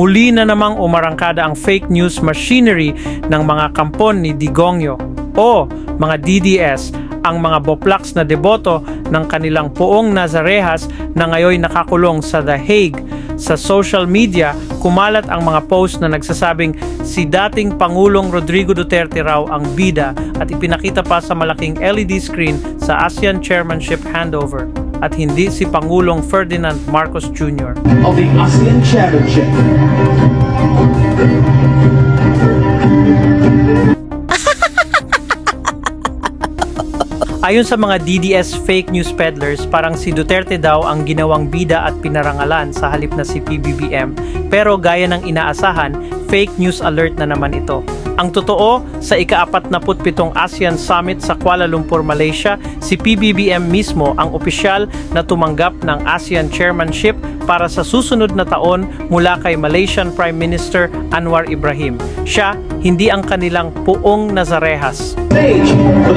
Muli na namang umarangkada ang fake news machinery ng mga kampon ni Digongyo o mga DDS ang mga boplaks na deboto ng kanilang poong Nazarehas na ngayon nakakulong sa The Hague. Sa social media, kumalat ang mga post na nagsasabing si dating Pangulong Rodrigo Duterte raw ang bida at ipinakita pa sa malaking LED screen sa ASEAN Chairmanship handover at hindi si Pangulong Ferdinand Marcos Jr. of the ASEAN Chairmanship. Ayon sa mga DDS fake news peddlers, parang si Duterte daw ang ginawang bida at pinarangalan sa halip na si PBBM. Pero gaya ng inaasahan, fake news alert na naman ito. Ang totoo, sa ika-apat na pitong ASEAN Summit sa Kuala Lumpur, Malaysia, si PBBM mismo ang opisyal na tumanggap ng ASEAN Chairmanship para sa susunod na taon mula kay Malaysian Prime Minister Anwar Ibrahim. Siya, hindi ang kanilang puong Nazarehas. For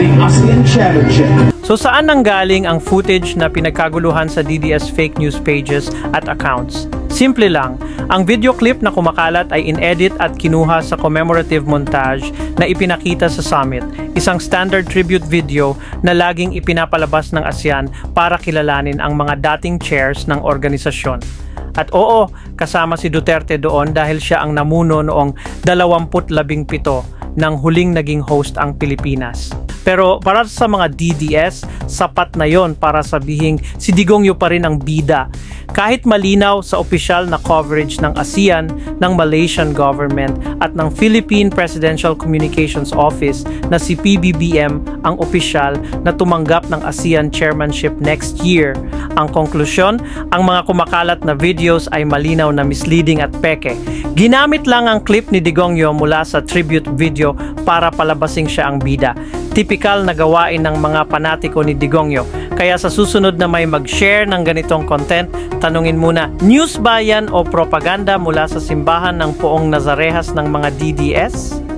of the ASEAN Chairmanship. So saan nanggaling ang footage na pinagkaguluhan sa DDS fake news pages at accounts? Simple lang, ang video clip na kumakalat ay in-edit at kinuha sa commemorative montage na ipinakita sa summit, isang standard tribute video na laging ipinapalabas ng ASEAN para kilalanin ang mga dating chairs ng organisasyon. At oo, kasama si Duterte doon dahil siya ang namuno noong 2017 nang huling naging host ang Pilipinas. Pero para sa mga DDS, sapat na yon para sabihing si Digongyo pa rin ang bida. Kahit malinaw sa opisyal na coverage ng ASEAN, ng Malaysian government at ng Philippine Presidential Communications Office na si PBBM ang opisyal na tumanggap ng ASEAN chairmanship next year. Ang konklusyon, ang mga kumakalat na videos ay malinaw na misleading at peke. Ginamit lang ang clip ni Digongyo mula sa tribute video para palabasing siya ang bida. Tipikal na gawain ng mga panatiko ni Digongyo. Kaya sa susunod na may mag-share ng ganitong content, tanungin muna, news ba yan o propaganda mula sa simbahan ng poong Nazarehas ng mga DDS?